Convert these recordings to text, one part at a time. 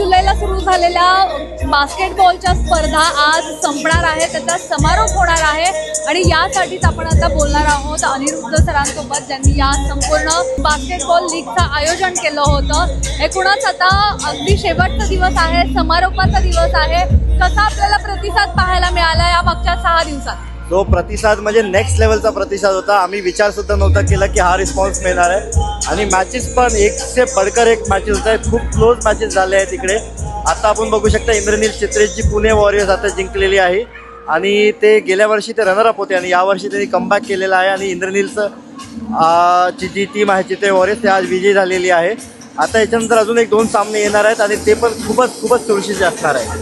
जुलैला सुरू झालेल्या बास्केटबॉलच्या स्पर्धा आज संपणार आहे. त्याचा समारोप होणार आहे. आणि यासाठीच आपण आता बोलणार आहोत अनिरुद्ध सरांसोबत ज्यांनी या संपूर्ण बास्केटबॉल लीगचं आयोजन केलं होतं. एकूणच आता अगदी शेवटचा दिवस आहे समारोपाचा दिवस आहे. कसा आपल्याला प्रतिसाद पाहायला मिळाला या मागच्या सहा दिवसात? तो प्रतिसाद म्हणजे नेक्स्ट लेवलचा प्रतिसाद होता. आम्ही विचार सुद्धा नव्हता केला की हा रिस्पॉन्स मिळणार आहे. आणि मॅचेस पण एकशे बडकर एक मॅचेस होत आहेत खूप क्लोज मॅचेस झाले आहेत इकडे. आता आपण बघू शकता इंद्रनील चित्रेची पुणे वॉरियर्स आता जिंकलेली आहे. आणि ते गेल्या वर्षी ते रनरअप होते आणि यावर्षी त्यांनी कमबॅक केलेला आहे. आणि इंद्रनीलचं ची जी टीम आहे चित्रे वॉरियर्स ते आज विजयी झालेली आहे. आता याच्यानंतर अजून एक दोन सामने येणार आहेत आणि ते पण खूपच खूपच चुरशीचे असणार आहे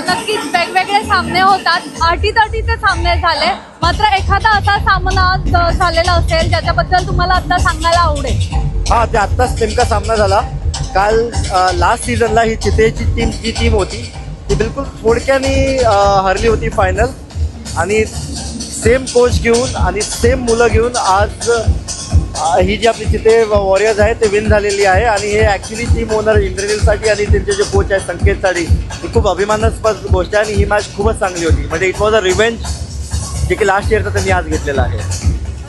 नक्कीच वेगवेगळे सामने होतात. अटीतटीचे सामने झाले. मात्र एखादा असा सामना ज- झालेला असेल ज्याच्याबद्दल तुम्हाला आता सांगायला आवडेल. हा ते आत्ताच नेमका सामना झाला. काल लास्ट सीझनला ही चितेची टीम जी टीम होती ती बिलकुल थोडक्याने अ, हरली होती फायनल आणि सेम कोच घेऊन आणि सेम मुलं घेऊन आज ही जी आपली चिते वॉरियर्स आहे ते विन झालेली आहे आणि हे ॲक्च्युली टीम ओनर इंद्रनीलसाठी आणि त्यांचे जे कोच आहे संकेतसाठी ही खूप अभिमानास्पद गोष्ट आहे आणि ही मॅच खूपच चांगली होती. म्हणजे इट वॉज अ रिव्हेंज जे की लास्ट इयरचं त्यांनी आज घेतलेलं आहे.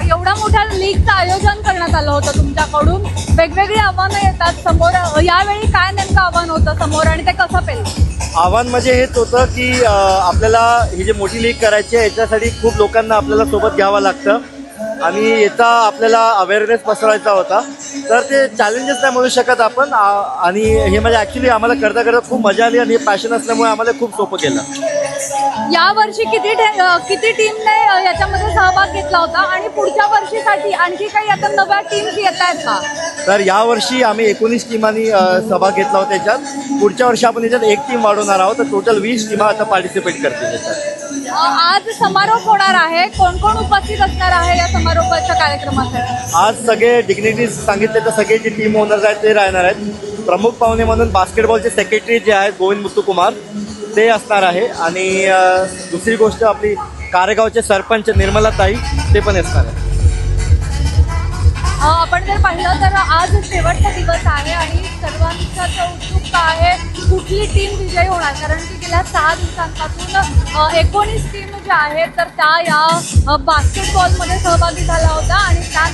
एवढ्या मोठ्या लीगचं आयोजन करण्यात आलं होतं तुमच्याकडून. वेगवेगळी आव्हानं येतात समोर. यावेळी काय नेमकं आव्हान होतं समोर आणि ते कसं पेललं आव्हान म्हणजे हेच होतं की आपल्याला ही जी मोठी लीग करायची आहे याच्यासाठी खूप लोकांना आपल्याला सोबत घ्यावं लागतं. आणि याचा आपल्याला अवेअरनेस पसरवायचा होता. तर ते चॅलेंजेस नाही म्हणू शकत आपण. आणि हे म्हणजे ॲक्च्युली आम्हाला करता करता खूप मजा आली आणि हे पॅशन असल्यामुळे आम्हाला खूप सोपं केलं या वर्षी किती किती टीमने याच्यामध्ये सहभाग घेतला होता? आणि पुढच्या वर्षीसाठी आणखी काही आता नव्या टीम्स येत आहेत का? तर यावर्षी आम्ही एकोणीस टीमांनी सहभाग घेतला होता याच्यात. पुढच्या वर्षी आपण याच्यात एक टीम वाढवणार आहोत. तर टोटल वीस टीमा आता पार्टिसिपेट करतील याच्यात. आज समारोप होणार आहे. कोण कोण उपस्थित असणार आहे या समारोपाच्या कार्यक्रमासाठी? आज सगळे डिग्निटीज सांगितले तर सगळे जे टीम ओनर्स आहेत ते राहणार आहेत. प्रमुख पाहुणे म्हणून बास्केटबॉलचे सेक्रेटरी जे आहेत गोविंद मुत्तुकुमार ते असणार आहे. आणि दुसरी गोष्ट आपली कारेगावचे सरपंच निर्मला ताई ते पण असणार आहे आपण जर पाहिलं तर आज शेवटचा दिवस आहे आणि आहे कुठली टीम विजयी होणार. कारण की गेल्या सहा दिवसांपासून एकोणीस टीम ज्या आहेत तर त्या या बास्केटबॉलमध्ये सहभागी झाला होता आणि त्या